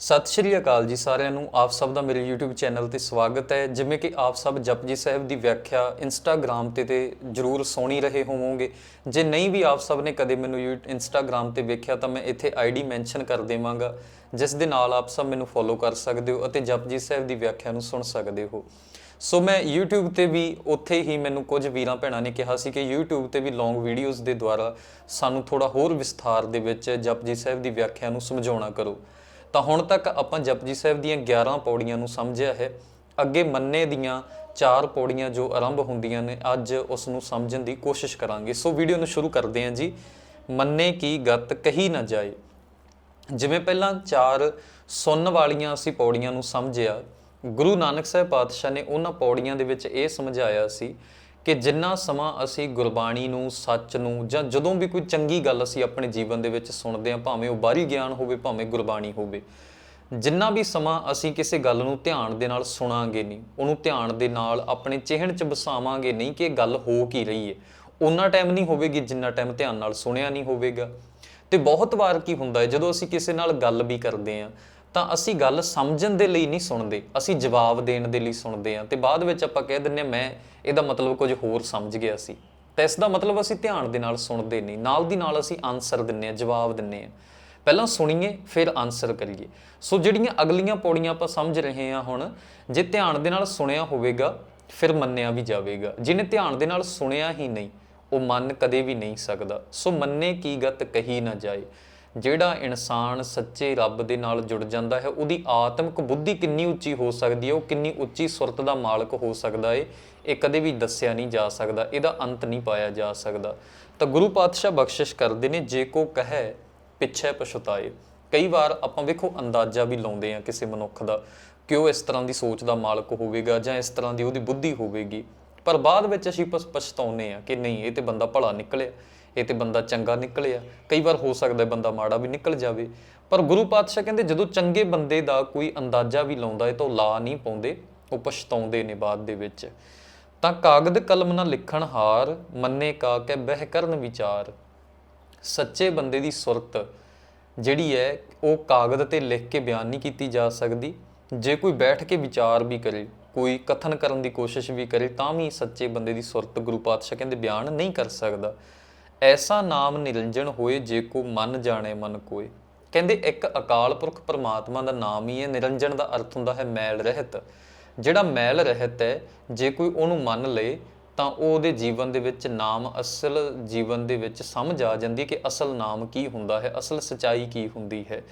ਸਤਿ ਸ਼੍ਰੀ ਅਕਾਲ ਜੀ ਸਾਰਿਆਂ ਨੂੰ। ਆਪ ਸਭ ਦਾ ਮੇਰੇ YouTube ਚੈਨਲ ਤੇ ਸਵਾਗਤ ਹੈ। ਜਿਵੇਂ ਕਿ ਆਪ ਸਭ ਜਪਜੀ ਸਾਹਿਬ ਦੀ ਵਿਆਖਿਆ Instagram ਤੇ ਤੇ ਜਰੂਰ ਸੁਣੀ ਰਹੇ ਹੋਵੋਗੇ। ਜੇ ਨਹੀਂ ਵੀ ਆਪ ਸਭ ਨੇ ਕਦੇ ਮੈਨੂੰ ਯੂ- Instagram ਤੇ ਵੇਖਿਆ ਤਾਂ ਮੈਂ ਇੱਥੇ ID ਮੈਂਸ਼ਨ ਕਰ ਦੇਵਾਂਗਾ, ਜਿਸ ਦੇ ਨਾਲ ਆਪ ਸਭ ਮੈਨੂੰ ਫੋਲੋ ਕਰ ਸਕਦੇ ਹੋ ਅਤੇ ਜਪਜੀ ਸਾਹਿਬ ਦੀ ਵਿਆਖਿਆ ਨੂੰ ਸੁਣ ਸਕਦੇ ਹੋ। ਸੋ ਮੈਂ YouTube ਤੇ ਵੀ ਉੱਥੇ ਹੀ ਮੈਨੂੰ ਕੁਝ ਵੀਰਾਂ ਭੈਣਾਂ ਨੇ ਕਿਹਾ ਸੀ ਕਿ YouTube ਤੇ ਵੀ ਲੌਂਗ ਵੀਡੀਓਜ਼ ਦੇ ਦੁਆਰਾ ਸਾਨੂੰ ਥੋੜਾ ਹੋਰ ਵਿਸਥਾਰ ਦੇ ਵਿੱਚ ਜਪਜੀ ਸਾਹਿਬ ਦੀ ਵਿਆਖਿਆ ਨੂੰ ਸਮਝਾਉਣਾ ਕਰੋ। ਤਾਂ ਹੁਣ ਤੱਕ ਆਪਾਂ ਜਪਜੀ ਸਾਹਿਬ ਦੀਆਂ 11 ਪੌੜੀਆਂ ਨੂੰ ਸਮਝਿਆ ਹੈ। ਅੱਗੇ ਮੰਨੇ ਦੀਆਂ ਚਾਰ ਪੌੜੀਆਂ ਜੋ ਆਰੰਭ ਹੁੰਦੀਆਂ ਨੇ, ਅੱਜ ਉਸ ਨੂੰ ਸਮਝਣ ਦੀ ਕੋਸ਼ਿਸ਼ ਕਰਾਂਗੇ। ਸੋ ਵੀਡੀਓ ਨੂੰ ਸ਼ੁਰੂ ਕਰਦੇ ਹਾਂ ਜੀ। ਮੰਨੇ ਕੀ ਗਤ ਕਹੀ ਨਾ ਜਾਏ। ਜਿਵੇਂ ਪਹਿਲਾਂ ਚਾਰ ਸੁਣਨ ਵਾਲੀਆਂ ਅਸੀਂ ਪੌੜੀਆਂ ਨੂੰ ਸਮਝਿਆ, ਗੁਰੂ ਨਾਨਕ ਸਾਹਿਬ ਪਾਤਸ਼ਾਹ ਨੇ ਉਹਨਾਂ ਪੌੜੀਆਂ ਦੇ ਵਿੱਚ ਇਹ ਸਮਝਾਇਆ ਸੀ ਕਿ ਜਿੰਨਾ ਸਮਾਂ ਅਸੀਂ ਗੁਰਬਾਣੀ ਨੂੰ, ਸੱਚ ਨੂੰ ਜਾਂ ਜਦੋਂ ਵੀ ਕੋਈ ਚੰਗੀ ਗੱਲ ਅਸੀਂ ਆਪਣੇ ਜੀਵਨ ਦੇ ਵਿੱਚ ਸੁਣਦੇ ਹਾਂ, ਭਾਵੇਂ ਉਹ ਬਾਹਰੀ ਗਿਆਨ ਹੋਵੇ, ਭਾਵੇਂ ਗੁਰਬਾਣੀ ਹੋਵੇ, ਜਿੰਨਾ ਵੀ ਸਮਾਂ ਅਸੀਂ ਕਿਸੇ ਗੱਲ ਨੂੰ ਧਿਆਨ ਦੇ ਨਾਲ ਸੁਣਾਂਗੇ ਨਹੀਂ, ਉਹਨੂੰ ਧਿਆਨ ਦੇ ਨਾਲ ਆਪਣੇ ਚਿਹਨ 'ਚ ਵਸਾਵਾਂਗੇ ਨਹੀਂ ਕਿ ਇਹ ਗੱਲ ਹੋ ਕੀ ਰਹੀ ਹੈ। ਉਹਨਾਂ ਟਾਈਮ ਨਹੀਂ ਹੋਵੇਗੀ ਜਿੰਨਾ ਟਾਈਮ ਧਿਆਨ ਨਾਲ ਸੁਣਿਆ ਨਹੀਂ ਹੋਵੇਗਾ। ਤੇ ਬਹੁਤ ਵਾਰ ਕੀ ਹੁੰਦਾ ਹੈ, ਜਦੋਂ ਅਸੀਂ ਕਿਸੇ ਨਾਲ ਗੱਲ ਵੀ ਕਰਦੇ ਹਾਂ ਤਾਂ ਅਸੀਂ ਗੱਲ ਸਮਝਣ ਦੇ ਲਈ ਨਹੀਂ ਸੁਣਦੇ, ਅਸੀਂ ਜਵਾਬ ਦੇਣ ਦੇ ਲਈ ਸੁਣਦੇ ਹਾਂ ਤੇ ਬਾਅਦ ਵਿੱਚ ਆਪਾਂ ਕਹਿ ਦਿੰਨੇ ਮੈਂ ਇਹਦਾ ਮਤਲਬ ਕੁਝ ਹੋਰ ਸਮਝ ਗਿਆ ਸੀ। ਤਾਂ ਇਸ ਦਾ ਮਤਲਬ ਅਸੀਂ ਧਿਆਨ ਦੇ ਨਾਲ ਸੁਣਦੇ ਨਹੀਂ, ਨਾਲ ਦੀ ਨਾਲ ਅਸੀਂ ਆਨਸਰ ਦਿੰਨੇ ਹਾਂ, ਜਵਾਬ ਦਿੰਨੇ ਹਾਂ। ਪਹਿਲਾਂ ਸੁਣੀਏ, ਫਿਰ ਆਨਸਰ ਕਰੀਏ। ਸੋ ਜਿਹੜੀਆਂ ਅਗਲੀਆਂ ਪੌੜੀਆਂ ਆਪਾਂ ਸਮਝ ਰਹੇ ਹਾਂ ਹੁਣ, ਜੇ ਧਿਆਨ ਦੇ ਨਾਲ ਸੁਣਿਆ ਹੋਵੇਗਾ, ਫਿਰ ਮੰਨਿਆ ਵੀ ਜਾਵੇਗਾ। ਜਿਹਨੇ ਧਿਆਨ ਦੇ ਨਾਲ ਸੁਣਿਆ ਹੀ ਨਹੀਂ, ਉਹ ਮੰਨ ਕਦੇ ਵੀ ਨਹੀਂ ਸਕਦਾ। ਸੋ ਮੰਨੇ ਕੀ ਗਤ ਕਹੀ ਨਾ ਜਾਏ। ਜਿਹੜਾ ਇਨਸਾਨ ਸੱਚੇ ਰੱਬ ਦੇ ਨਾਲ ਜੁੜ ਜਾਂਦਾ ਹੈ, ਉਹਦੀ ਆਤਮਿਕ ਬੁੱਧੀ ਕਿੰਨੀ ਉੱਚੀ ਹੋ ਸਕਦੀ ਹੈ, ਉਹ ਕਿੰਨੀ ਉੱਚੀ ਸੁਰਤ ਦਾ ਮਾਲਕ ਹੋ ਸਕਦਾ ਏ, ਇਹ ਕਦੇ ਵੀ ਦੱਸਿਆ ਨਹੀਂ ਜਾ ਸਕਦਾ, ਇਹਦਾ ਅੰਤ ਨਹੀਂ ਪਾਇਆ ਜਾ ਸਕਦਾ। ਤਾਂ ਗੁਰੂ ਪਾਤਸ਼ਾਹ ਬਖਸ਼ਿਸ਼ ਕਰਦੇ ਨੇ, ਜੇ ਕੋ ਕਹੈ, ਪਿੱਛੇ ਪਛਤਾਏ। ਕਈ ਵਾਰ ਆਪਾਂ ਵੇਖੋ, ਅੰਦਾਜ਼ਾ ਵੀ ਲਾਉਂਦੇ ਆ ਕਿਸੇ ਮਨੁੱਖ ਦਾ, ਕਿ ਉਹ ਇਸ ਤਰ੍ਹਾਂ ਦੀ ਸੋਚ ਦਾ ਮਾਲਕ ਹੋਵੇਗਾ ਜਾਂ ਇਸ ਤਰ੍ਹਾਂ ਦੀ ਉਹਦੀ ਬੁੱਧੀ ਹੋਵੇਗੀ। ਪਰ ਬਾਅਦ ਵਿੱਚ ਅਸੀਂ ਪਛ- ਪਛਤਾਉਂਦੇ ਆ ਕਿ ਨਹੀਂ, ਇਹ ਤੇ ਬੰਦਾ ਭਲਾ ਨਿਕਲਿਆ। ਇਹ ਤੇ ਬੰਦਾ ਚੰਗਾ ਨਿਕਲਿਆ। ਕਈ ਵਾਰ ਹੋ ਸਕਦਾ ਬੰਦਾ ਮਾੜਾ ਵੀ ਨਿਕਲ ਜਾਵੇ। ਪਰ ਗੁਰੂ ਪਾਤਸ਼ਾਹ ਕਹਿੰਦੇ, ਜਦੋਂ ਚੰਗੇ ਬੰਦੇ ਦਾ ਕੋਈ ਅੰਦਾਜ਼ਾ ਵੀ ਲਾਉਂਦਾ ਹੈ ਤਾਂ ਉਹ ਲਾ ਨਹੀਂ ਪਾਉਂਦੇ, ਉਹ ਪਛਤਾਉਂਦੇ ਨੇ ਬਾਅਦ ਦੇ ਵਿੱਚ। ਤਾਂ ਕਾਗਦ ਕਲਮ ਨਾਲ ਲਿਖਣ ਹਾਰ, ਮੰਨੇ ਕਾ ਕੇ ਬਹਿ ਕਰਨ ਵਿਚਾਰ। ਸੱਚੇ ਬੰਦੇ ਦੀ ਸੁਰਤ ਜਿਹੜੀ ਹੈ, ਉਹ ਕਾਗਦ ਤੇ ਲਿਖ ਕੇ ਬਿਆਨ ਨਹੀਂ ਕੀਤੀ ਜਾ ਸਕਦੀ। ਜੇ ਕੋਈ ਬੈਠ ਕੇ ਵਿਚਾਰ ਵੀ ਕਰੇ, ਕੋਈ ਕਥਨ ਕਰਨ ਦੀ ਕੋਸ਼ਿਸ਼ ਵੀ ਕਰੇ, ਤਾਂ ਵੀ ਸੱਚੇ ਬੰਦੇ ਦੀ ਸੁਰਤ ਗੁਰੂ ਪਾਤਸ਼ਾਹ ਕਹਿੰਦੇ ਬਿਆਨ ਨਹੀਂ ਕਰ ਸਕਦਾ। ਐਸਾ ਨਾਮ ਨਿਰੰਜਨ ਹੋਏ ਜੇ ਕੋ ਮਨ ਜਾਣੇ ਮਨ ਕੋਏ। ਕਹਿੰਦੇ ਇੱਕ ਅਕਾਲ ਪੁਰਖ ਪਰਮਾਤਮਾ ਦਾ ਨਾਮ ਹੀ ਹੈ ਨਿਰੰਜਨ ਦਾ ਅਰਥ ਹੁੰਦਾ ਹੈ ਮੈਲ ਰਹਿਤ। ਜਿਹੜਾ ਮੈਲ ਰਹਿਤ ਹੈ, ਜੇ ਕੋਈ ਉਹਨੂੰ ਮੰਨ ਲਏ ਤਾਂ ਉਹਦੇ ਜੀਵਨ ਦੇ ਵਿੱਚ ਨਾਮ ਅਸਲ ਜੀਵਨ ਦੇ ਵਿੱਚ ਸਮਝ ਆ ਜਾਂਦੀ ਕਿ ਅਸਲ ਨਾਮ ਕੀ ਹੁੰਦਾ ਹੈ, ਅਸਲ ਸਚਾਈ ਕੀ ਹੁੰਦੀ ਹੈ।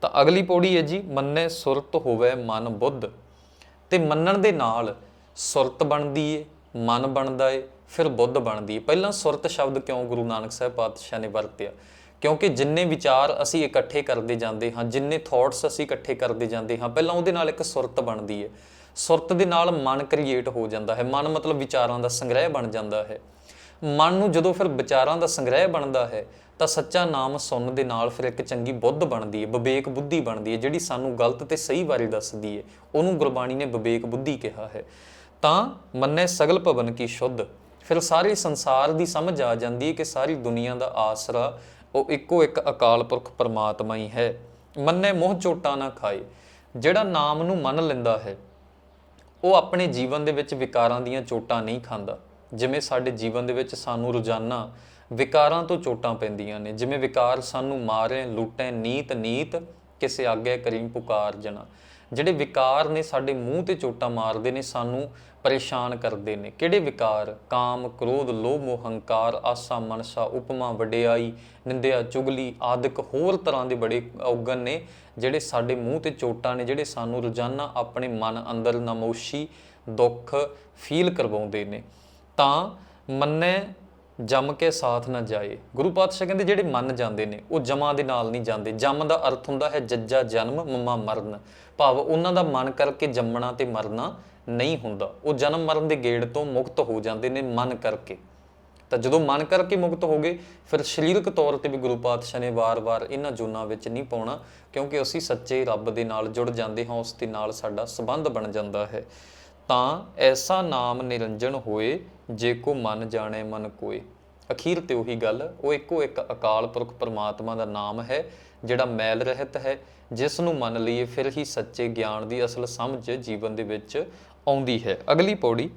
ਤਾਂ ਅਗਲੀ ਪੌੜੀ ਹੈ ਜੀ, ਮੰਨੇ ਸੁਰਤ ਹੋਵੇ ਮਨ ਬੁੱਧ। ਤੇ ਮੰਨਣ ਦੇ ਨਾਲ ਸੁਰਤ ਬਣਦੀ ਏ, ਮਨ ਬਣਦਾ ਏ ਫਿਰ ਬੁੱਧ ਬਣਦੀ। ਏ ਪਹਿਲਾਂ ਸੁਰਤ ਸ਼ਬਦ ਕਿਉਂ ਗੁਰੂ ਨਾਨਕ ਸਾਹਿਬ ਪਾਤਸ਼ਾਹ ਨੇ ਵਰਤਿਆ? ਕਿਉਂਕਿ ਜਿੰਨੇ ਵਿਚਾਰ ਅਸੀਂ ਇਕੱਠੇ ਕਰਦੇ ਜਾਂਦੇ ਹਾਂ, ਜਿੰਨੇ ਥਾਟਸ ਅਸੀਂ ਇਕੱਠੇ ਕਰਦੇ ਜਾਂਦੇ ਹਾਂ, ਪਹਿਲਾਂ ਉਹਦੇ ਨਾਲ ਇੱਕ ਸੁਰਤ ਬਣਦੀ ਹੈ। ਸੁਰਤ ਦੇ ਨਾਲ ਮਨ ਕ੍ਰੀਏਟ ਹੋ ਜਾਂਦਾ ਹੈ। ਮਨ ਮਤਲਬ ਵਿਚਾਰਾਂ ਦਾ ਸੰਗ੍ਰਹਿ ਬਣ ਜਾਂਦਾ ਹੈ। ਮਨ ਨੂੰ ਜਦੋਂ ਫਿਰ ਵਿਚਾਰਾਂ ਦਾ ਸੰਗ੍ਰਹਿ ਬਣਦਾ ਹੈ, ਤਾਂ ਸੱਚਾ ਨਾਮ ਸੁਣਨ ਦੇ ਨਾਲ ਫਿਰ ਇੱਕ ਚੰਗੀ ਬੁੱਧ ਬਣਦੀ ਹੈ, ਵਿਵੇਕ ਬੁੱਧੀ ਬਣਦੀ ਹੈ, ਜਿਹੜੀ ਸਾਨੂੰ ਗਲਤ ਤੇ ਸਹੀ ਬਾਰੇ ਦੱਸਦੀ ਹੈ। ਉਹਨੂੰ ਗੁਰਬਾਣੀ ਨੇ ਵਿਵੇਕ ਬੁੱਧੀ ਕਿਹਾ ਹੈ। ਤਾਂ ਮੰਨੇ ਸਗਲ ਭਵਨ ਕੀ ਸ਼ੁੱਧ। ਫਿਰ ਸਾਰੇ ਸੰਸਾਰ ਦੀ ਸਮਝ ਆ ਜਾਂਦੀ ਹੈ ਕਿ ਸਾਰੀ ਦੁਨੀਆ ਦਾ ਆਸਰਾ ਉਹ ਇੱਕੋ ਇੱਕ ਅਕਾਲ ਪੁਰਖ ਪਰਮਾਤਮਾ ਹੀ ਹੈ। ਮੰਨੇ ਮੋਹ ਚੋਟਾਂ ਨਾ ਖਾਏ। ਜਿਹੜਾ ਨਾਮ ਨੂੰ ਮੰਨ ਲੈਂਦਾ ਹੈ, ਉਹ ਆਪਣੇ ਜੀਵਨ ਦੇ ਵਿੱਚ ਵਿਕਾਰਾਂ ਦੀਆਂ ਚੋਟਾਂ ਨਹੀਂ ਖਾਂਦਾ। ਜਿਵੇਂ ਸਾਡੇ ਜੀਵਨ ਦੇ ਵਿੱਚ ਸਾਨੂੰ ਰੋਜ਼ਾਨਾ ਵਿਕਾਰਾਂ ਤੋਂ ਚੋਟਾਂ ਪੈਂਦੀਆਂ ਨੇ। ਜਿਵੇਂ ਵਿਕਾਰ ਸਾਨੂੰ ਮਾਰੇ, ਲੁੱਟੇ, ਨੀਤ ਨੀਤ, ਕਿਸੇ ਆਗੇ ਕਰੀਮ ਪੁਕਾਰ ਜਨਾ ਜਿਹੜੇ ਵਿਕਾਰ ਨੇ ਸਾਡੇ ਮੂੰਹ ਤੇ ਚੋਟਾਂ ਮਾਰਦੇ ਨੇ, ਸਾਨੂੰ ਪਰੇਸ਼ਾਨ ਕਰਦੇ ਨੇ। ਕਿਹੜੇ ਵਿਕਾਰ? ਕਾਮ, ਕ੍ਰੋਧ, ਲੋਭ ਮੋਹ ਹੰਕਾਰ ਆਸਾ, ਮਨਸਾ, ਉਪਮਾ, ਵਡਿਆਈ, ਨਿੰਦਿਆ, ਚੁਗਲੀ, ਆਦਿਕ ਹੋਰ ਤਰ੍ਹਾਂ ਦੇ ਬੜੇ ਔਗਣ ਨੇ, ਜਿਹੜੇ ਸਾਡੇ ਮੂੰਹ ਤੇ ਚੋਟਾਂ ਨੇ, ਜਿਹੜੇ ਸਾਨੂੰ ਰੋਜ਼ਾਨਾ ਆਪਣੇ ਮਨ ਅੰਦਰ ਨਮੋਸ਼ੀ ਦੁੱਖ ਫੀਲ ਕਰਵਾਉਂਦੇ ਨੇ। ਤਾਂ ਮੰਨੇ ਜੰਮ ਕੇ ਸਾਥ ਨਾ ਜਾਏ। ਗੁਰੂ ਪਾਤਸ਼ਾਹ ਕਹਿੰਦੇ ਜਿਹੜੇ ਮੰਨ ਜਾਂਦੇ ਨੇ, ਉਹ ਜਮਾਂ ਦੇ ਨਾਲ ਨਹੀਂ ਜਾਂਦੇ। ਜੰਮ ਦਾ ਅਰਥ ਹੁੰਦਾ ਹੈ ਜੱਜਾ ਜਨਮ, ਮੰਮਾ ਮਰਨ। ਭਾਵ ਉਹਨਾਂ ਦਾ ਮਨ ਕਰਕੇ ਜੰਮਣਾ ਤੇ ਮਰਨਾ ਨਹੀਂ ਹੁੰਦਾ। ਉਹ ਜਨਮ ਮਰਨ ਦੇ ਗੇੜ ਤੋਂ ਮੁਕਤ ਹੋ ਜਾਂਦੇ ਨੇ ਮਨ ਕਰਕੇ। ਤਾਂ ਜਦੋਂ ਮਨ ਕਰਕੇ ਮੁਕਤ ਹੋ ਗਏ, ਫਿਰ ਸਰੀਰਕ ਤੌਰ ਤੇ ਵੀ ਗੁਰੂ ਪਾਤਸ਼ਾਹ ਨੇ ਵਾਰ-ਵਾਰ ਇਹਨਾਂ ਜੋਨਾਂ ਵਿੱਚ ਨਹੀਂ ਪਾਉਣਾ, ਕਿਉਂਕਿ ਅਸੀਂ ਸੱਚੇ ਰੱਬ ਦੇ ਨਾਲ ਜੁੜ ਜਾਂਦੇ ਹਾਂ, ਉਸ ਦੇ ਨਾਲ ਸਾਡਾ ਸੰਬੰਧ ਬਣ ਜਾਂਦਾ ਹੈ। ਤਾਂ ਐਸਾ ਨਾਮ ਨਿਰੰਜਨ ਹੋਏ ਜੇ ਕੋ ਮਨ ਜਾਣੇ ਮਨ ਕੋਏ। ਅਖੀਰ ਤੇ ਉਹੀ ਗੱਲ, ਉਹ ਇੱਕੋ ਇੱਕ ਅਕਾਲ ਪੁਰਖ ਪਰਮਾਤਮਾ ਦਾ ਨਾਮ ਹੈ, ਜਿਹੜਾ ਮੈਲ ਰਹਿਤ ਹੈ ਜਿਸ ਨੂੰ ਮੰਨ ਲਈਏ ਫਿਰ ਹੀ ਸੱਚੇ ਗਿਆਨ ਦੀ ਅਸਲ ਸਮਝ ਜੀਵਨ ਦੇ ਵਿੱਚ ਆਉਂਦੀ ਹੈ। ਅਗਲੀ ਪੌੜੀ,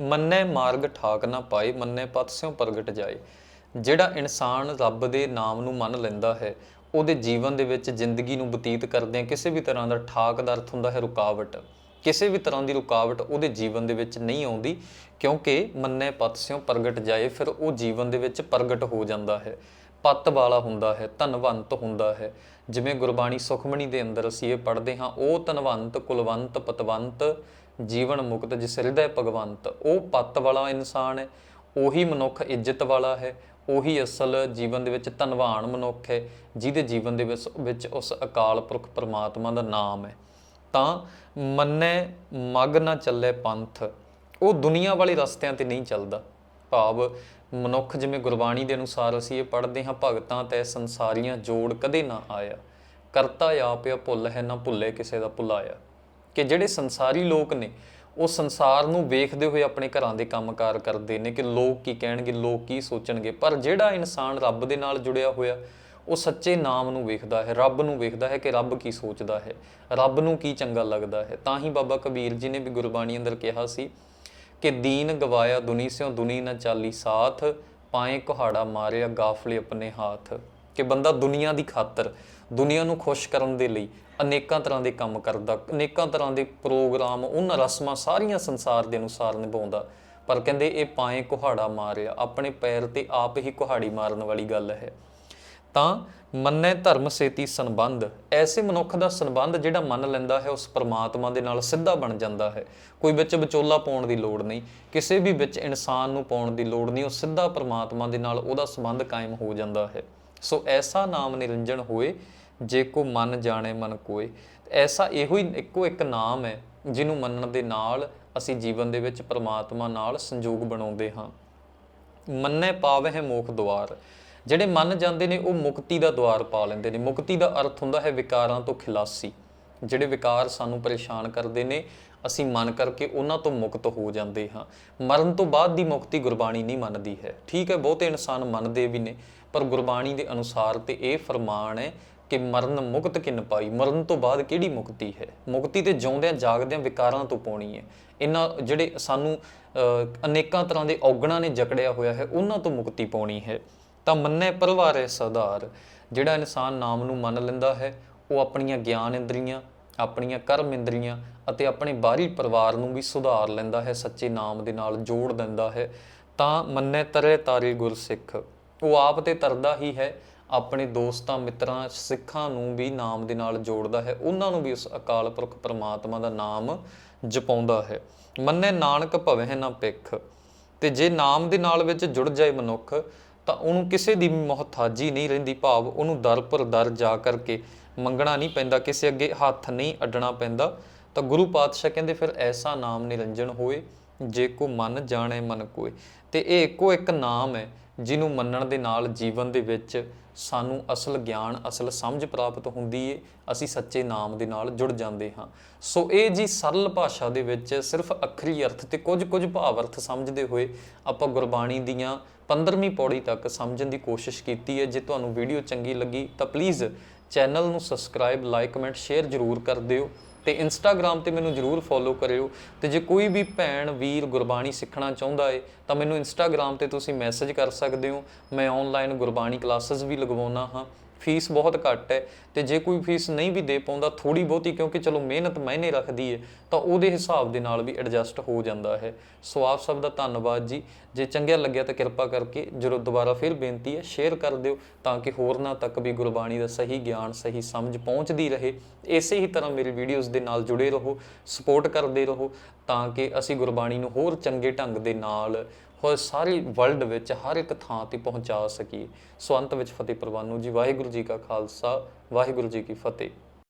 ਮੰਨੈ ਮਾਰਗ ਠਾਕ ਨਾ ਪਾਏ, ਮੰਨੈ ਪਤ ਸਿਉ ਪ੍ਰਗਟ ਜਾਏ। ਜਿਹੜਾ ਇਨਸਾਨ ਰੱਬ ਦੇ ਨਾਮ ਨੂੰ ਮੰਨ ਲੈਂਦਾ ਹੈ, ਉਹਦੇ ਜੀਵਨ ਦੇ ਵਿੱਚ ਜ਼ਿੰਦਗੀ ਨੂੰ ਬਤੀਤ ਕਰਦਿਆਂ ਕਿਸੇ ਵੀ ਤਰ੍ਹਾਂ ਦਾ ਠਾਕ ਦਾ ਅਰਥ ਹੁੰਦਾ ਹੈ ਰੁਕਾਵਟ। ਕਿਸੇ ਵੀ ਤਰ੍ਹਾਂ ਦੀ ਰੁਕਾਵਟ ਉਹਦੇ ਜੀਵਨ ਦੇ ਵਿੱਚ ਨਹੀਂ ਆਉਂਦੀ, ਕਿਉਂਕਿ ਮੰਨੇ ਪਤ ਸਿਉ ਪ੍ਰਗਟ ਜਾਏ, ਫਿਰ ਉਹ ਜੀਵਨ ਦੇ ਵਿੱਚ ਪ੍ਰਗਟ ਹੋ ਜਾਂਦਾ ਹੈ। ਪੱਤ ਵਾਲਾ ਹੁੰਦਾ ਹੈ, ਧਨਵੰਤ ਹੁੰਦਾ ਹੈ। ਜਿਵੇਂ ਗੁਰਬਾਣੀ ਸੁਖਮਣੀ ਦੇ ਅੰਦਰ ਅਸੀਂ ਇਹ ਪੜ੍ਹਦੇ ਹਾਂ, ਉਹ ਧਨਵੰਤ, ਕੁਲਵੰਤ, ਪਤਵੰਤ, ਜੀਵਨ ਮੁਕਤ, ਜਿਸ ਹਿਰਦੈ ਭਗਵੰਤ, ਉਹ ਪੱਤ ਵਾਲਾ ਇਨਸਾਨ ਹੈ, ਉਹੀ ਮਨੁੱਖ ਇੱਜ਼ਤ ਵਾਲਾ ਹੈ, ਉਹੀ ਅਸਲ ਜੀਵਨ ਦੇ ਵਿੱਚ ਧਨਵਾਨ ਮਨੁੱਖ ਹੈ, ਜਿਹਦੇ ਜੀਵਨ ਦੇ ਵਿੱਚ ਵਿੱਚ ਉਸ ਅਕਾਲ ਪੁਰਖ ਪਰਮਾਤਮਾ ਦਾ ਨਾਮ ਹੈ। ਤਾਂ ਮੰਨੈ ਮਗ ਨਾ ਚੱਲੇ ਪੰਥ। ਉਹ ਦੁਨੀਆ ਵਾਲੇ ਰਸਤਿਆਂ ਤੇ ਨਹੀਂ ਚੱਲਦਾ। ਭਾਵ ਮਨੁੱਖ ਜਿਵੇਂ ਗੁਰਬਾਣੀ ਦੇ ਅਨੁਸਾਰ ਅਸੀਂ ਇਹ ਪੜ੍ਹਦੇ ਹਾਂ, ਭਗਤਾਂ ਤੇ ਸੰਸਾਰੀਆਂ ਜੋੜ ਕਦੇ ਨਾ ਆਇਆ। ਕਰਤਾ ਆਪਿਆ ਭੁੱਲ ਹੈ, ਨਾ ਭੁੱਲੇ ਕਿਸੇ ਦਾ ਭੁਲਾਇਆ। ਕਿ ਜਿਹੜੇ ਸੰਸਾਰੀ ਲੋਕ ਨੇ, ਉਹ ਸੰਸਾਰ ਨੂੰ ਵੇਖਦੇ ਹੋਏ ਆਪਣੇ ਘਰਾਂ ਦੇ ਕੰਮਕਾਰ ਕਰਦੇ ਨੇ ਕਿ ਲੋਕ ਕੀ ਕਹਿਣਗੇ, ਲੋਕ ਕੀ ਸੋਚਣਗੇ। ਪਰ ਜਿਹੜਾ ਇਨਸਾਨ ਰੱਬ ਦੇ ਨਾਲ ਜੁੜਿਆ ਹੋਇਆ ਉਹ ਸੱਚੇ ਨਾਮ ਨੂੰ ਵੇਖਦਾ ਹੈ, ਰੱਬ ਨੂੰ ਵੇਖਦਾ ਹੈ ਕਿ ਰੱਬ ਕੀ ਸੋਚਦਾ ਹੈ, ਰੱਬ ਨੂੰ ਕੀ ਚੰਗਾ ਲੱਗਦਾ ਹੈ। ਤਾਂ ਹੀ ਬਾਬਾ ਕਬੀਰ ਜੀ ਨੇ ਵੀ ਗੁਰਬਾਣੀ ਅੰਦਰ ਕਿਹਾ ਸੀ ਕਿ ਦੀਨ ਗਵਾਇਆ ਦੁਨੀ ਸਿਓ ਦੁਨੀ ਨਾ ਚਾਲੀ ਸਾਥ, ਪਾਏ ਕੁਹਾੜਾ ਮਾਰਿਆ ਗਾਫਲੇ ਆਪਣੇ ਹੱਥ। ਕਿ ਬੰਦਾ ਦੁਨੀਆ ਦੀ ਖਾਤਰ, ਦੁਨੀਆ ਨੂੰ ਖੁਸ਼ ਕਰਨ ਦੇ ਲਈ ਅਨੇਕਾਂ ਤਰ੍ਹਾਂ ਦੇ ਕੰਮ ਕਰਦਾ, ਅਨੇਕਾਂ ਤਰ੍ਹਾਂ ਦੇ ਪ੍ਰੋਗਰਾਮ ਉਹਨਾਂ ਰਸਮਾਂ ਸਾਰੀਆਂ ਸੰਸਾਰ ਦੇ ਅਨੁਸਾਰ ਨਿਭਾਉਂਦਾ। ਪਰ ਕਹਿੰਦੇ ਇਹ ਪਾਏ ਕੁਹਾੜਾ ਮਾਰਿਆ, ਆਪਣੇ ਪੈਰ ਤੇ ਆਪ ਹੀ ਕੁਹਾੜੀ ਮਾਰਨ ਵਾਲੀ ਗੱਲ ਹੈ। ਤਾਂ ਮੰਨੈ ਧਰਮ ਸੇਤੀ ਸੰਬੰਧ, ਐਸੇ ਮਨੁੱਖ ਦਾ ਸੰਬੰਧ ਜਿਹੜਾ ਮੰਨ ਲੈਂਦਾ ਹੈ, ਉਸ ਪਰਮਾਤਮਾ ਦੇ ਨਾਲ ਸਿੱਧਾ ਬਣ ਜਾਂਦਾ ਹੈ। ਕੋਈ ਵਿੱਚ ਵਿਚੋਲਾ ਪਾਉਣ ਦੀ ਲੋੜ ਨਹੀਂ, ਕਿਸੇ ਵੀ ਵਿੱਚ ਇਨਸਾਨ ਨੂੰ ਪਾਉਣ ਦੀ ਲੋੜ ਨਹੀਂ, ਉਹ ਸਿੱਧਾ ਪਰਮਾਤਮਾ ਦੇ ਨਾਲ ਉਹਦਾ ਸੰਬੰਧ ਕਾਇਮ ਹੋ ਜਾਂਦਾ ਹੈ। ਸੋ ਐਸਾ ਨਾਮ ਨਿਰੰਜਨ ਹੋਏ, ਜੇ ਕੋ ਮਨ ਜਾਣੇ ਮਨ ਕੋਏ। ਐਸਾ ਇਹੋ ਹੀ ਇੱਕੋ ਇੱਕ ਨਾਮ ਹੈ, ਜਿਹਨੂੰ ਮੰਨਣ ਦੇ ਨਾਲ ਅਸੀਂ ਜੀਵਨ ਦੇ ਵਿੱਚ ਪਰਮਾਤਮਾ ਨਾਲ ਸੰਯੋਗ ਬਣਾਉਂਦੇ ਹਾਂ। ਮੰਨੈ ਪਾਵਹਿ ਮੋਖ ਦੁਆਰ। ਜਿਹੜੇ ਮੰਨ ਜਾਂਦੇ ਨੇ ਉਹ ਮੁਕਤੀ ਦਾ ਦੁਆਰ ਪਾ ਲੈਂਦੇ ਨੇ। ਮੁਕਤੀ ਦਾ ਅਰਥ ਹੁੰਦਾ ਹੈ ਵਿਕਾਰਾਂ ਤੋਂ ਖਿਲਾਸੀ। ਜਿਹੜੇ ਵਿਕਾਰ ਸਾਨੂੰ ਪਰੇਸ਼ਾਨ ਕਰਦੇ ਨੇ, ਅਸੀਂ ਮਨ ਕਰਕੇ ਉਹਨਾਂ ਤੋਂ ਮੁਕਤ ਹੋ ਜਾਂਦੇ ਹਾਂ। ਮਰਨ ਤੋਂ ਬਾਅਦ ਦੀ ਮੁਕਤੀ ਗੁਰਬਾਣੀ ਨਹੀਂ ਮੰਨਦੀ ਹੈ। ਠੀਕ ਹੈ, ਬਹੁਤੇ ਇਨਸਾਨ ਮੰਨਦੇ ਵੀ ਨੇ, ਪਰ ਗੁਰਬਾਣੀ ਦੇ ਅਨੁਸਾਰ ਤੇ ਇਹ ਫਰਮਾਨ ਹੈ ਕਿ ਮਰਨ ਮੁਕਤ ਕਿਨ ਪਾਈ? ਮਰਨ ਤੋਂ ਬਾਅਦ ਕਿਹੜੀ ਮੁਕਤੀ ਹੈ? ਮੁਕਤੀ ਤੇ ਜਿਉਂਦਿਆਂ ਜਾਗਦਿਆਂ ਵਿਕਾਰਾਂ ਤੋਂ ਪਾਉਣੀ ਹੈ। ਇਹਨਾਂ ਜਿਹੜੇ ਸਾਨੂੰ ਅਨੇਕਾਂ ਤਰ੍ਹਾਂ ਦੇ ਔਗਣਾਂ ਨੇ ਜਕੜਿਆ ਹੋਇਆ ਹੈ, ਉਹਨਾਂ ਤੋਂ ਮੁਕਤੀ ਪਾਉਣੀ ਹੈ। ਤਾਂ ਮੰਨੇ ਪਰਵਾਰੇ ਸਦਾਰ ਜਿਹੜਾ ਇਨਸਾਨ ਨਾਮ ਨੂੰ ਮੰਨ ਲੈਂਦਾ ਹੈ, ਉਹ ਆਪਣੀਆਂ ਗਿਆਨ ਇੰਦਰੀਆਂ, ਆਪਣੀਆਂ ਕਰਮ ਇੰਦਰੀਆਂ ਅਤੇ ਆਪਣੇ ਬਾਹਰੀ ਪਰਿਵਾਰ ਨੂੰ ਵੀ ਸੁਧਾਰ ਲੈਂਦਾ ਹੈ, ਸੱਚੇ ਨਾਮ ਦੇ ਨਾਲ ਜੋੜ ਦਿੰਦਾ ਹੈ। ਤਾਂ ਮੰਨੇ ਤਰੇ ਤਾਰੇ ਗੁਰਸਿੱਖ। ਉਹ ਆਪ ਤੇ ਤਰਦਾ ਹੀ ਹੈ, ਆਪਣੇ ਦੋਸਤਾਂ, ਮਿੱਤਰਾਂ, ਸਿੱਖਾਂ ਨੂੰ ਵੀ ਨਾਮ ਦੇ ਨਾਲ ਜੋੜਦਾ ਹੈ। ਉਹਨਾਂ ਨੂੰ ਵੀ ਉਸ ਅਕਾਲ ਪੁਰਖ ਪਰਮਾਤਮਾ ਦਾ ਨਾਮ ਜਪਾਉਂਦਾ ਹੈ। ਮੰਨੇ ਨਾਨਕ ਭਵਹਿ ਨਾ ਪਿੱਖ ਤੇ ਜੇ ਨਾਮ ਦੇ ਨਾਲ ਵਿੱਚ ਜੁੜ ਜਾਏ ਮਨੁੱਖ ਤਾਂ ਉਹਨੂੰ ਕਿਸੇ ਦੀ ਮੁਹਤਾਜੀ ਨਹੀਂ ਰਹਿੰਦੀ ਭਾਵ ਉਹਨੂੰ ਦਰ ਪਰ ਦਰ ਜਾ ਕਰਕੇ ਮੰਗਣਾ ਨਹੀਂ ਪੈਂਦਾ, ਕਿਸੇ ਅੱਗੇ ਹੱਥ ਨਹੀਂ ਅੱਡਣਾ ਪੈਂਦਾ। ਤਾਂ ਗੁਰੂ ਪਾਤਸ਼ਾਹ ਕਹਿੰਦੇ ਫਿਰ ਐਸਾ ਨਾਮ ਨਿਰੰਜਨ ਹੋਏ, ਜੇ ਕੋ ਮਨ ਜਾਣੇ ਮਨ ਕੋਏ। ਤੇ ਇਹ ਇੱਕੋ ਇੱਕ ਨਾਮ ਹੈ ਜਿਹਨੂੰ ਮੰਨਣ ਦੇ ਨਾਲ ਜੀਵਨ ਦੇ ਵਿੱਚ ਸਾਨੂੰ ਅਸਲ ਗਿਆਨ, ਅਸਲ ਸਮਝ ਪ੍ਰਾਪਤ ਹੁੰਦੀ ਏ, ਅਸੀਂ ਸੱਚੇ ਨਾਮ ਦੇ ਨਾਲ ਜੁੜ ਜਾਂਦੇ ਹਾਂ। ਸੋ ਇਹ ਜੀ ਸਰਲ ਭਾਸ਼ਾ ਦੇ ਵਿੱਚ ਸਿਰਫ ਅੱਖਰੀ ਅਰਥ ਤੇ ਕੁਝ ਕੁਝ ਭਾਵ ਅਰਥ ਸਮਝਦੇ ਹੋਏ ਆਪਾਂ ਗੁਰਬਾਣੀ ਦੀਆਂ 15ਵੀਂ ਪੌੜੀ ਤੱਕ ਸਮਝਣ ਦੀ ਕੋਸ਼ਿਸ਼ ਕੀਤੀ ਹੈ। ਜੇ ਤੁਹਾਨੂੰ ਵੀਡੀਓ ਚੰਗੀ ਲੱਗੀ ਤਾਂ ਪਲੀਜ਼ ਚੈਨਲ ਨੂੰ ਸਬਸਕ੍ਰਾਈਬ ਲਾਈਕ ਕਮੈਂਟ ਸ਼ੇਅਰ ਜ਼ਰੂਰ ਕਰ ਦਿਓ। ਤੇ ਇੰਸਟਾਗ੍ਰam ਤੇ ਮੈਨੂੰ ਜਰੂਰ ਫੋਲੋ ਕਰਿਓ ਤੇ ਜੇ ਕੋਈ ਵੀ ਭੈਣ, ਵੀਰ, ਗੁਰਬਾਣੀ ਸਿੱਖਣਾ ਚਾਹੁੰਦਾ ਏ, ਤਾਂ ਮੈਨੂੰ ਇੰਸਟਾਗ੍ਰam ਤੇ ਤੁਸੀਂ ਮੈਸੇਜ ਕਰ ਸਕਦੇ ਹੋ। ਮੈਂ ਆਨਲਾਈਨ ਗੁਰਬਾਣੀ ਕਲਾਸਿਸ ਵੀ ਲਗਵਾਉਣਾ ਹਾਂ। ਫੀਸ ਬਹੁਤ ਘੱਟ ਹੈ ਤੇ ਜੇ ਕੋਈ ਫੀਸ ਨਹੀਂ ਵੀ ਦੇ ਪਾਉਂਦਾ ਥੋੜੀ ਬਹੁਤੀ ਕਿਉਂਕਿ ਚਲੋ ਮਿਹਨਤ ਮਾਇਨੇ ਰੱਖਦੀ ਹੈ, ਤਾਂ ਉਹਦੇ ਹਿਸਾਬ ਦੇ ਨਾਲ ਵੀ ਐਡਜਸਟ ਹੋ ਜਾਂਦਾ ਹੈ। ਸੋ ਆਪ ਸਭ ਦਾ ਧੰਨਵਾਦ ਜੀ। ਜੇ ਚੰਗਿਆ ਲੱਗਿਆ ਤਾਂ ਕਿਰਪਾ ਕਰਕੇ ਜਰੂਰ ਦੁਬਾਰਾ ਫਿਰ ਬੇਨਤੀ ਹੈ ਸ਼ੇਅਰ ਕਰ ਦਿਓ ਤਾਂ ਕਿ ਹੋਰਨਾਂ ਤੱਕ ਵੀ ਗੁਰਬਾਣੀ ਦਾ ਸਹੀ ਗਿਆਨ, ਸਹੀ ਸਮਝ ਪਹੁੰਚਦੀ ਰਹੇ। ਇਸੇ ਹੀ ਤਰ੍ਹਾਂ ਮੇਰੀ ਵੀਡੀਓਜ਼ ਦੇ ਨਾਲ ਜੁੜੇ ਰਹੋ ਸਪੋਰਟ ਕਰਦੇ ਰਹੋ ਤਾਂ ਕਿ ਅਸੀਂ ਗੁਰਬਾਣੀ ਨੂੰ ਹੋਰ ਚੰਗੇ ਢੰਗ ਦੇ ਨਾਲ ਹੋਰ ਸਾਰੀ ਵਰਲਡ ਵਿੱਚ ਹਰ ਇੱਕ ਥਾਂ ਤੇ ਪਹੁੰਚਾ ਸਕੀਏ। ਸੋ ਅੰਤ ਵਿੱਚ ਫਤਿਹ ਪ੍ਰਵਾਨੂ ਜੀ, ਵਾਹਿਗੁਰੂ ਜੀ ਕਾ ਖਾਲਸਾ, ਵਾਹਿਗੁਰੂ ਜੀ ਕੀ ਫਤਿਹ।